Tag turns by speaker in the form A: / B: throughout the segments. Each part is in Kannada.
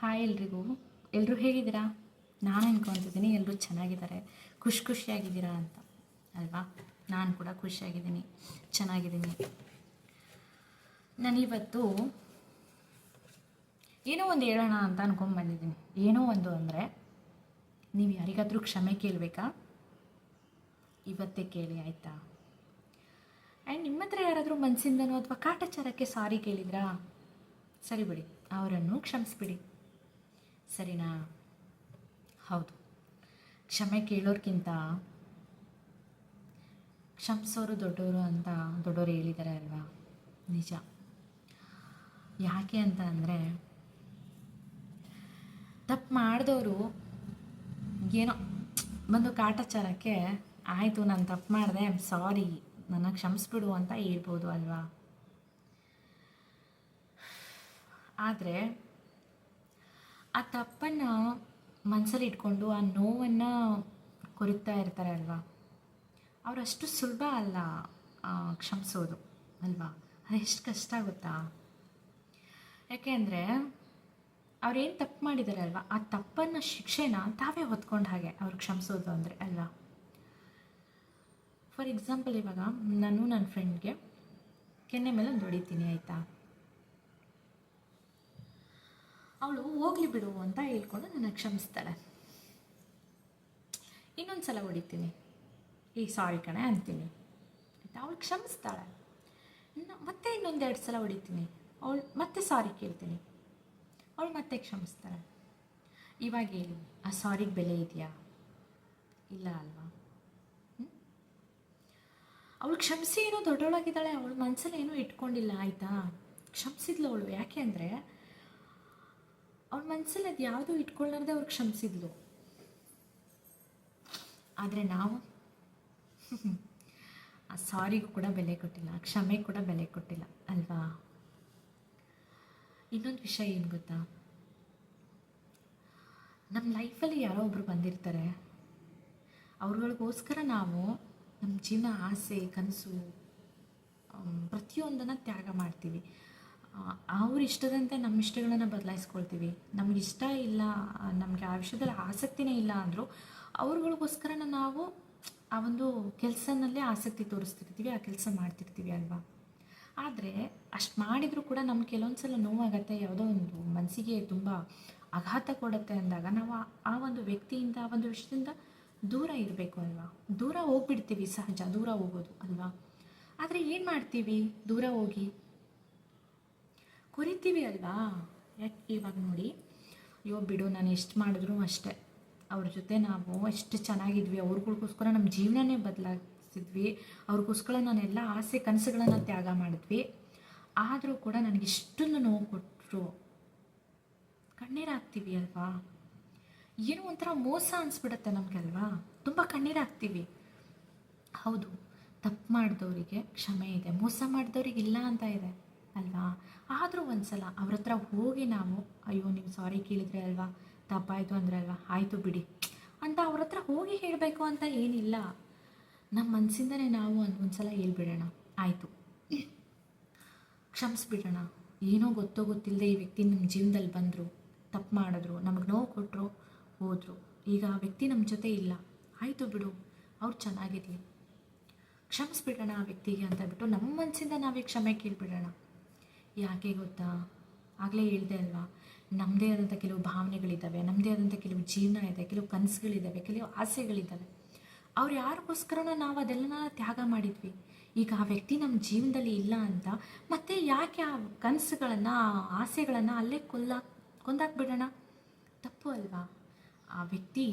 A: ಹಾಯ್ ಎಲ್ರಿಗೂ. ಎಲ್ಲರೂ ಹೇಗಿದ್ದೀರಾ? ನಾನು ಅನ್ಕೊತಿದ್ದೀನಿ ಎಲ್ಲರೂ ಚೆನ್ನಾಗಿದ್ದಾರೆ. ಖುಷಿ ಖುಷಿಯಾಗಿದ್ದೀರಾ ಅಂತ. ಅಲ್ವಾ? ನಾನು ಕೂಡ ಖುಷಿಯಾಗಿದ್ದೀನಿ. ಚೆನ್ನಾಗಿದ್ದೀನಿ. ನಾನಿವತ್ತು ಏನೋ ಒಂದು ಹೇಳೋಣ ಅಂತ ಅನ್ಕೊಂಡ್ಬಂದಿದ್ದೀನಿ ಏನೋ ಒಂದು ಅಂದರೆ ನೀವು ಯಾರಿಗಾದರೂ ಕ್ಷಮೆ ಕೇಳಬೇಕಾ? ಇವತ್ತೇ ಕೇಳಿ, ಆಯಿತಾ? ಆ್ಯಂಡ್ ನಿಮ್ಮ ಹತ್ರ ಯಾರಾದರೂ ಮನಸ್ಸಿಂದನೋ ಅಥವಾ ಕಾಟಾಚಾರಕ್ಕೆ ಸಾರಿ ಕೇಳಿದ್ರಾ? ಸರಿ ಬಿಡಿ, ಅವರನ್ನು ಕ್ಷಮಿಸ್ಬಿಡಿ. ಸರಿನಾ? ಹೌದು. ಕ್ಷಮೆ ಕೇಳೋರ್ಗಿಂತ ಕ್ಷಮಿಸೋರು ದೊಡ್ಡವರು ಅಂತ ದೊಡ್ಡವರು ಹೇಳಿದ್ದಾರೆ ಅಲ್ವಾ? ನಿಜ. ಯಾಕೆ ಅಂತ ಅಂದರೆ, ತಪ್ಪು ಮಾಡಿದವರು ಏನೋ ಒಂದು ಕಾಟಾಚಾರಕ್ಕೆ, ಆಯಿತು, ನಾನು ತಪ್ಪು ಮಾಡಿದೆ ಐಮ್ ಸಾರಿ ನನ್ನ ಕ್ಷಮಿಸ್ಬಿಡು ಅಂತ ಹೇಳ್ಬೋದು ಅಲ್ವಾ? ಆದರೆ ಆ ತಪ್ಪನ್ನು ಮನಸ್ಸಲ್ಲಿ ಇಟ್ಕೊಂಡು ಆ ನೋವನ್ನು ಕೊರಿತಾ ಇರ್ತಾರೆ ಅಲ್ವಾ? ಅವರಷ್ಟು ಸುಲಭ ಅಲ್ಲ ಕ್ಷಮಿಸೋದು, ಅಲ್ವಾ? ಎಷ್ಟು ಕಷ್ಟ ಆಗುತ್ತಾ ಯಾಕೆ ಅಂದರೆ ಅವ್ರೇನು ತಪ್ಪು ಮಾಡಿದ್ದಾರೆ ಅಲ್ವಾ? ಆ ತಪ್ಪನ್ನು ಶಿಕ್ಷೆನ ತಾವೇ ಹೊತ್ಕೊಂಡ ಹಾಗೆ ಅವ್ರು ಕ್ಷಮಿಸೋದು ಅಂದರೆ, ಅಲ್ವಾ? ಫಾರ್ ಎಕ್ಸಾಂಪಲ್ ಇವಾಗ, ನಾನು ನನ್ನ ಫ್ರೆಂಡ್ಗೆ ಕೆನ್ನೆ ಮೇಲೆ ಒಂದು ಹೊಡಿತೀನಿ, ಆಯಿತಾ? ಅವಳು ಹೋಗ್ಲಿ ಬಿಡು ಅಂತ ಹೇಳ್ಕೊಂಡು ನನ್ನ ಕ್ಷಮಿಸ್ತಾಳೆ. ಇನ್ನೊಂದು ಸಲ ಹೊಡಿತೀನಿ. ಈ ಸಾರಿ ಕಣೆ, ಅಂತೀನಿ. ಆಯಿತಾ? ಅವಳು ಕ್ಷಮಿಸ್ತಾಳೆ. ಮತ್ತೆ ಇನ್ನೊಂದೆರಡು ಸಲ ಹೊಡಿತೀನಿ. ಅವಳು ಮತ್ತೆ ಸಾರಿ ಕೇಳ್ತೀನಿ. ಅವಳು ಮತ್ತೆ ಕ್ಷಮಿಸ್ತಾಳೆ. ಇವಾಗ ಹೇಳಿ. ಆ ಸಾರಿಗೆ ಬೆಲೆ ಇದೆಯಾ? ಇಲ್ಲ ಅಲ್ವಾ? ಅವಳು ಕ್ಷಮಿಸಿ ಏನೋ ದೊಡ್ಡವಳಾಗಿದ್ದಾಳೆ. ಅವಳು ಮನಸ್ಸಲ್ಲಿ ಏನೂ ಇಟ್ಕೊಂಡಿಲ್ಲ, ಆಯಿತಾ? ಕ್ಷಮಿಸಿದ್ಲು ಅವಳು. ಯಾಕೆ ಅಂದರೆ ಅವಳ ಮನಸ್ಸಲ್ಲಿ ಅದು ಯಾವುದೋ ಇಟ್ಕೊಳ್ಳಾರ್ದೆ ಅವ್ರು ಕ್ಷಮಿಸಿದ್ಲು. ಆದರೆ ನಾವು ಆ ಸಾರಿಗೂ ಕೂಡ ಬೆಲೆ ಕೊಟ್ಟಿಲ್ಲ ಕ್ಷಮೆ ಕೂಡ ಬೆಲೆ ಕೊಟ್ಟಿಲ್ಲ, ಅಲ್ವಾ? ಇನ್ನೊಂದು ವಿಷಯ ಏನು ಗೊತ್ತಾ? ನಮ್ಮ ಲೈಫಲ್ಲಿ ಯಾರೋ ಒಬ್ರು ಬಂದಿರ್ತಾರೆ. ಅವ್ರುಗಳಿಗೋಸ್ಕರ ನಾವು ನಮ್ಮ ಜೀವನ, ಆಸೆ, ಕನಸು ಪ್ರತಿಯೊಂದನ್ನು ತ್ಯಾಗ ಮಾಡ್ತೀವಿ. ಅವ್ರ ಇಷ್ಟದಂತೆ ನಮ್ಮ ಇಷ್ಟಗಳನ್ನು ಬದಲಾಯಿಸ್ಕೊಳ್ತೀವಿ. ನಮ್ಗೆ ಇಷ್ಟ ಇಲ್ಲ, ನಮಗೆ ಆ ವಿಷಯದಲ್ಲಿ ಆಸಕ್ತಿನೇ ಇಲ್ಲ ಅಂದರೂ ಅವ್ರಗಳಿಗೋಸ್ಕರ ನಾವು ಆ ಒಂದು ಕೆಲಸನಲ್ಲೇ ಆಸಕ್ತಿ ತೋರಿಸ್ತಿರ್ತೀವಿ, ಆ ಕೆಲಸ ಮಾಡ್ತಿರ್ತೀವಿ ಅಲ್ವಾ? ಆದರೆ ಅಷ್ಟು ಮಾಡಿದರೂ ಕೂಡ ನಮ್ಗೆ ಕೆಲವೊಂದು ಸಲ ನೋವಾಗತ್ತೆ, ಯಾವುದೋ ಒಂದು ಮನಸ್ಸಿಗೆ ತುಂಬ ಆಘಾತ ಕೊಡುತ್ತೆ ಅಂದಾಗ ನಾವು ಆ- ಆ ಒಂದು ವ್ಯಕ್ತಿಯಿಂದ, ಆ ಒಂದು ವಿಷಯದಿಂದ ದೂರ ಇರಬೇಕು ಅಲ್ವಾ? ದೂರ ಹೋಗ್ಬಿಡ್ತೀವಿ ಸಹಜ, ದೂರ ಹೋಗೋದು ಅಲ್ವಾ? ಆದರೆ ಏನು ಮಾಡ್ತೀವಿ? ದೂರ ಹೋಗಿ ಕೊರಿತೀವಿ ಅಲ್ವಾ ಯಾಕೆ ಇವಾಗ ನೋಡಿ. ಅಯ್ಯೋ ಬಿಡು, ನಾನು ಎಷ್ಟು ಮಾಡಿದ್ರು ಅಷ್ಟೇ. ಅವ್ರ ಜೊತೆ ನಾವು ಎಷ್ಟು ಚೆನ್ನಾಗಿದ್ವಿ. ಅವ್ರಿಗೋಸ್ಕರ ನಮ್ಮ ಜೀವನನೇ ಬದಲಾಯಿಸಿದ್ವಿ ಅವ್ರಿಗೋಸ್ಕರ ನಾನೆಲ್ಲ ಆಸೆ ಕನಸುಗಳನ್ನು ತ್ಯಾಗ ಮಾಡಿದ್ವಿ. ಆದರೂ ಕೂಡ ನನಗೆ ಇಷ್ಟನ್ನು ನೋವು ಕೊಟ್ಟರು ಕಣ್ಣೀರಾಗ್ತೀವಿ ಅಲ್ವಾ ಏನೋ ಒಂಥರ ಮೋಸ ಅನಿಸ್ಬಿಡುತ್ತೆ ನಮಗಲ್ವಾ? ತುಂಬ ಕಣ್ಣೀರಾಗ್ತೀವಿ. ಹೌದು, ತಪ್ಪು ಮಾಡಿದವರಿಗೆ ಕ್ಷಮೆ ಇದೆ. ಮೋಸ ಮಾಡಿದವ್ರಿಗೆ ಇಲ್ಲ ಅಂತ ಇದೆ. ಅಲ್ವಾ? ಆದರೂ ಒಂದ್ಸಲ ಅವ್ರ ಹತ್ರ ಹೋಗಿ ನಾವು, ಅಯ್ಯೋ, ನೀವು ಸಾರಿ ಕೇಳಿದ್ರೆ ಅಲ್ವಾ? ತಪ್ಪಾಯಿತು ಅಂದರೆ ಅಲ್ವಾ? ಆಯಿತು ಬಿಡಿ. ಅಂತ ಅವ್ರ ಹತ್ರ ಹೋಗಿ ಹೇಳಬೇಕು ಅಂತ ಏನಿಲ್ಲ. ನಮ್ಮ ಮನಸ್ಸಿಂದನೇ ನಾವು ಒಂದು ಸಲ ಹೇಳ್ಬಿಡೋಣ. ಆಯಿತು. ಕ್ಷಮಿಸ್ಬಿಡೋಣ. ಏನೋ ಗೊತ್ತೋ ಗೊತ್ತಿಲ್ಲದೆ ಈ ವ್ಯಕ್ತಿ ನಮ್ಮ ಜೀವನದಲ್ಲಿ ಬಂದರು, ತಪ್ಪು ಮಾಡಿದ್ರು, ನಮಗೆ ನೋವು ಕೊಟ್ಟರು ಹೋದರು. ಈಗ ಆ ವ್ಯಕ್ತಿ ನಮ್ಮ ಜೊತೆ ಇಲ್ಲ. ಆಯಿತು ಬಿಡು, ಅವ್ರು ಚೆನ್ನಾಗಿರಲಿ ಕ್ಷಮಿಸ್ಬಿಡೋಣ ಆ ವ್ಯಕ್ತಿಗೆ ಅಂತ ಬಿಟ್ಟು ನಮ್ಮ ಮನಸ್ಸಿಂದ ನಾವೇ ಕ್ಷಮೆ ಕೇಳಿಬಿಡೋಣ. ಯಾಕೆ ಗೊತ್ತಾ? ಆಗಲೇ ಹೇಳ್ದೆ ಅಲ್ವಾ? ನಮ್ಮದೇ ಆದಂಥ ಕೆಲವು ಭಾವನೆಗಳಿದ್ದಾವೆ ನಮ್ಮದೇ ಆದಂಥ ಕೆಲವು ಜೀವನ ಇದೆ, ಕೆಲವು ಕನಸುಗಳಿದ್ದಾವೆ ಕೆಲವು ಆಸೆಗಳಿದ್ದಾವೆ ಅವ್ರು ಯಾರಿಗೋಸ್ಕರನೋ ನಾವು ಅದೆಲ್ಲ ತ್ಯಾಗ ಮಾಡಿದ್ವಿ. ಈಗ ಆ ವ್ಯಕ್ತಿ ನಮ್ಮ ಜೀವನದಲ್ಲಿ ಇಲ್ಲ ಅಂತ ಮತ್ತೆ ಯಾಕೆ ಆ ಕನಸುಗಳನ್ನು ಆ ಆಸೆಗಳನ್ನು ಅಲ್ಲೇ ಕೊಲ್ಲ ಕೊಂದಾಕ್ಬಿಡೋಣ? ತಪ್ಪು ಅಲ್ವಾ? ಆ ವ್ಯಕ್ತಿ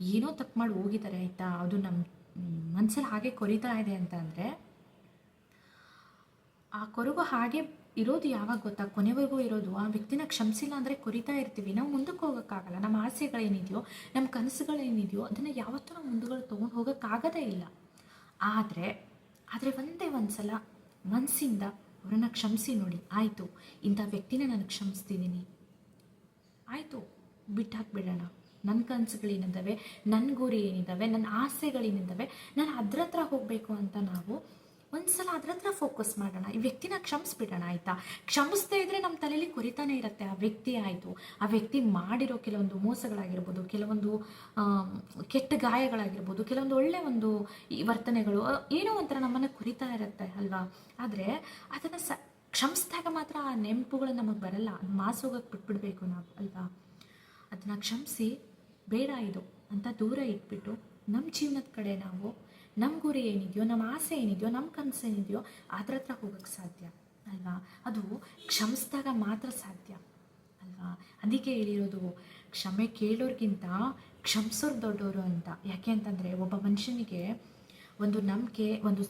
A: ಏನೋ ತಪ್ಪು ಮಾಡಿ ಹೋಗಿದ್ದಾರೆ ಆಯಿತಾ? ಅದು ನಮ್ಮ ಮನಸ್ಸಲ್ಲಿ ಹಾಗೆ ಕೊರಿತಾ ಇದೆ ಅಂತ ಆ ಕೊರಗು ಹಾಗೆ ಇರೋದು ಯಾವಾಗ ಗೊತ್ತಾ? ಕೊನೆವರೆಗೂ ಇರೋದು, ಆ ವ್ಯಕ್ತಿನ ಕ್ಷಮಿಸಿಲ್ಲ ಅಂದರೆ ಕೊರಿತಾ ಇರ್ತೀವಿ. ನಾವು ಮುಂದಕ್ಕೆ ಹೋಗೋಕ್ಕಾಗಲ್ಲ. ನಮ್ಮ ಆಸೆಗಳೇನಿದೆಯೋ, ನಮ್ಮ ಕನಸುಗಳೇನಿದೆಯೋ, ಅದನ್ನು ಯಾವತ್ತೂ ನಾವು ಮುಂದುಗಳು ತೊಗೊಂಡು ಹೋಗೋಕ್ಕಾಗದೇ ಇಲ್ಲ. ಆದರೆ ಆದರೆ ಒಂದೇ ಒಂದು ಸಲ ಮನಸ್ಸಿಂದ ಅವರನ್ನು ಕ್ಷಮಿಸಿ ನೋಡಿ. ಆಯಿತು, ಇಂಥ ವ್ಯಕ್ತಿನ ನಾನು ಕ್ಷಮಿಸ್ತಿದ್ದೀನಿ ಆಯಿತು ಬಿಟ್ಟು ಹಾಕ್ಬಿಡೋಣ ನನ್ನ ಕನಸುಗಳೇನಿದ್ದಾವೆ ನನ್ನ ಗುರಿ ಏನಿದ್ದಾವೆ ನನ್ನ ಆಸೆಗಳೇನಿದ್ದಾವೆ, ನಾನು ಅದ್ರ ಹತ್ರ ಹೋಗಬೇಕು ಅಂತ ನಾವು ಒಂದ್ಸಲ ಅದ್ರ ಹತ್ರ ಫೋಕಸ್ ಮಾಡೋಣ. ಈ ವ್ಯಕ್ತಿನ ಕ್ಷಮಿಸ್ಬಿಡೋಣ, ಆಯಿತಾ? ಕ್ಷಮಿಸ್ತಾ ಇದ್ರೆ ನಮ್ಮ ತಲೆಯಲ್ಲಿ ಕೊರಿತಾನೆ ಇರುತ್ತೆ. ಆ ವ್ಯಕ್ತಿ ಆಯಿತು. ಆ ವ್ಯಕ್ತಿ ಮಾಡಿರೋ ಕೆಲವೊಂದು ಮೋಸಗಳಾಗಿರ್ಬೋದು, ಕೆಲವೊಂದು ಕೆಟ್ಟ ಗಾಯಗಳಾಗಿರ್ಬೋದು, ಕೆಲವೊಂದು ಒಳ್ಳೆ ಒಂದು ಈ ವರ್ತನೆಗಳು ಏನೋ ಒಂಥರ ನಮ್ಮನ್ನು ಕುರಿತಾ ಇರುತ್ತೆ, ಅಲ್ವಾ? ಆದರೆ ಅದನ್ನು ಸ, ಕ್ಷಮಿಸಿದಾಗ ಮಾತ್ರ ಆ ನೆನಪುಗಳು ನಮಗೆ ಬರಲ್ಲ. ಮಾಸ್ ಮಾಸೋಗಕ್ಕೆ ಬಿಟ್ಬಿಡ್ಬೇಕು ನಾವು, ಅಲ್ವಾ? ಅದನ್ನು ಕ್ಷಮಿಸಿ, ಬೇಡ ಇದು. ಅಂತ ದೂರ ಇಟ್ಬಿಟ್ಟು ನಮ್ಮ ಜೀವನದ ಕಡೆ ನಾವು ನಮ್ಮ ಗುರಿ ಏನಿದೆಯೋ ನಮ್ಮ ಆಸೆ ಏನಿದೆಯೋ ನಮ್ಮ ಕನಸು ಏನಿದೆಯೋ ಅದ್ರ ಹತ್ರ ಹೋಗೋಕ್ಕೆ ಸಾಧ್ಯ, ಅಲ್ವಾ? ಅದು ಕ್ಷಮಿಸಿದಾಗ ಮಾತ್ರ ಸಾಧ್ಯ, ಅಲ್ವಾ? ಅದಕ್ಕೆ ಹೇಳಿರೋದು, ಕ್ಷಮೆ ಕೇಳೋರ್ಗಿಂತ ಕ್ಷಮಿಸೋರು ದೊಡ್ಡವರು ಅಂತ. ಯಾಕೆ ಅಂತಂದರೆ, ಒಬ್ಬ ಮನುಷ್ಯನಿಗೆ ಒಂದು ನಂಬಿಕೆ, ಒಂದು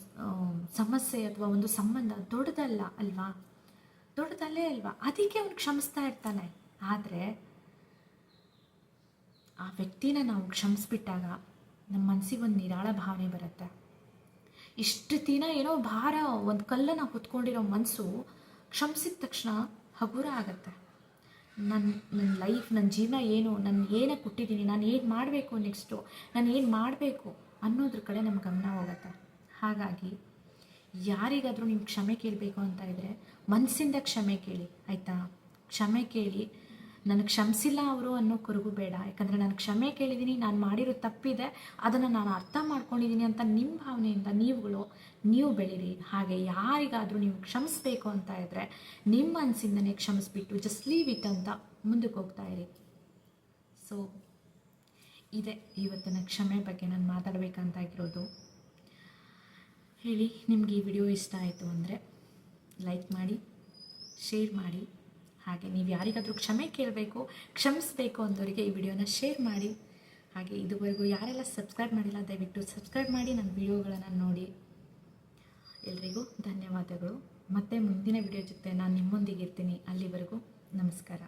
A: ಸಮಸ್ಯೆ ಅಥವಾ ಒಂದು ಸಂಬಂಧ ದೊಡ್ಡದಲ್ಲ, ಅಲ್ವಾ? ದೊಡ್ಡದಲ್ಲೇ ಅಲ್ವಾ? ಅದಕ್ಕೆ ಅವನು ಕ್ಷಮಿಸ್ತಾ ಇರ್ತಾನೆ. ಆದರೆ, ಆ ವ್ಯಕ್ತಿನ ನಾವು ಕ್ಷಮಿಸ್ಬಿಟ್ಟಾಗ ನಮ್ಮ ಮನಸ್ಸಿಗೆ ಒಂದು ನಿರಾಳ ಭಾವನೆ ಬರುತ್ತೆ. ಇಷ್ಟು ದಿನ ಏನೋ ಭಾರ, ಒಂದು ಕಲ್ಲನ್ನು ಹೊತ್ಕೊಂಡಿರೋ ಮನಸ್ಸು ಕ್ಷಮಿಸಿದ ತಕ್ಷಣ ಹಗುರ ಆಗುತ್ತೆ. ನನ್ನ ನನ್ನ ಲೈಫ್ ನನ್ನ ಜೀವನ ಏನು, ನಾನು ಏನಕ್ಕೆ ಕೊಟ್ಟಿದ್ದೀನಿ ನಾನು ಏನು ಮಾಡಬೇಕು ನೆಕ್ಸ್ಟು, ನಾನು ಏನು ಮಾಡಬೇಕು ಅನ್ನೋದ್ರ ಕಡೆ ನಮ್ಮ ಗಮನ ಹೋಗುತ್ತೆ. ಹಾಗಾಗಿ ಯಾರಿಗಾದರೂ ನಿಮ್ಗೆ ಕ್ಷಮೆ ಕೇಳಬೇಕು ಅಂತ ಇದ್ದರೆ ಮನಸ್ಸಿಂದ ಕ್ಷಮೆ ಕೇಳಿ, ಆಯಿತಾ? ಕ್ಷಮೆ ಕೇಳಿ ನನಗೆ ಕ್ಷಮಿಸಿಲ್ಲ ಅವರು ಅನ್ನೋ ಕೊರಗು ಬೇಡ. ಯಾಕಂದರೆ ನಾನು ಕ್ಷಮೆ ಕೇಳಿದ್ದೀನಿ ನಾನು ಮಾಡಿರೋ ತಪ್ಪಿದೆ, ಅದನ್ನು ನಾನು ಅರ್ಥ ಮಾಡ್ಕೊಂಡಿದ್ದೀನಿ ಅಂತ ನಿಮ್ಮ ಭಾವನೆಯಿಂದ ನೀವುಗಳು, ನೀವು ಬೆಳೀರಿ. ಹಾಗೆ ಯಾರಿಗಾದರೂ ನೀವು ಕ್ಷಮಿಸ್ಬೇಕು ಅಂತ ಇದ್ದರೆ ನಿಮ್ಮ ಮನಸ್ಸಿಂದನೇ ಕ್ಷಮಿಸ್ಬಿಟ್ಟು ಜಸ್ಟ್ ಲೀವ್ ಇಟ್ ಅಂತ ಮುಂದಕ್ಕೆ ಹೋಗ್ತಾ ಇರಿ. ಸೊ ಇದೆ ಇವತ್ತಿನ ಕ್ಷಮೆ ಬಗ್ಗೆ ನಾನು ಮಾತಾಡಬೇಕಂತಾಗಿರೋದು. ಹೇಳಿ, ನಿಮಗೆ ಈ ವಿಡಿಯೋ ಇಷ್ಟ ಆಯಿತು ಅಂದರೆ ಲೈಕ್ ಮಾಡಿ ಶೇರ್ ಮಾಡಿ. ಹಾಗೆ ನೀವು ಯಾರಿಗಾದರೂ ಕ್ಷಮೆ ಕೇಳಬೇಕು, ಕ್ಷಮಿಸಬೇಕು ಅಂದವರಿಗೆ ಈ ವಿಡಿಯೋನ ಶೇರ್ ಮಾಡಿ. ಹಾಗೆ ಇದುವರೆಗೂ ಯಾರೆಲ್ಲ ಸಬ್ಸ್ಕ್ರೈಬ್ ಮಾಡಿಲ್ಲ, ದಯವಿಟ್ಟು ಸಬ್ಸ್ಕ್ರೈಬ್ ಮಾಡಿ ನನ್ನ ವಿಡಿಯೋಗಳನ್ನು ನೋಡಿ. ಎಲ್ರಿಗೂ ಧನ್ಯವಾದಗಳು. ಮತ್ತೆ ಮುಂದಿನ ವಿಡಿಯೋ ಜೊತೆ ನಾನು ನಿಮ್ಮೊಂದಿಗೆ ಇರ್ತೀನಿ. ಅಲ್ಲಿವರೆಗೂ ನಮಸ್ಕಾರ.